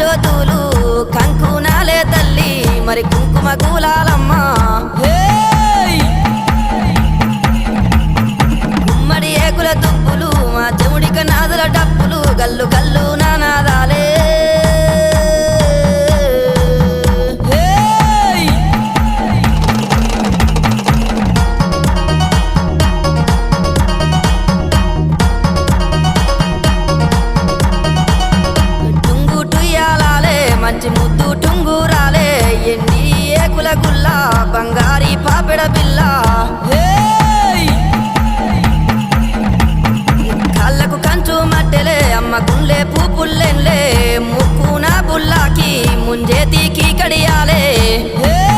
చోతులు కంకునాలే తల్లి మరి కుంకుమ కూలాలమ్మా గుమ్మడి ఏకుల తుప్పులు మా చెముడిక నాదుల డప్పులు గల్లు గల్లు నానాద బంగారి పాపెడ బిల్ల హేయ్! కళ్ళకు కంచు మట్టెలే అమ్మ గుండె పూపుల్లెన్లే ముక్కున బుల్లాకి ముంజేతికి కడియాలే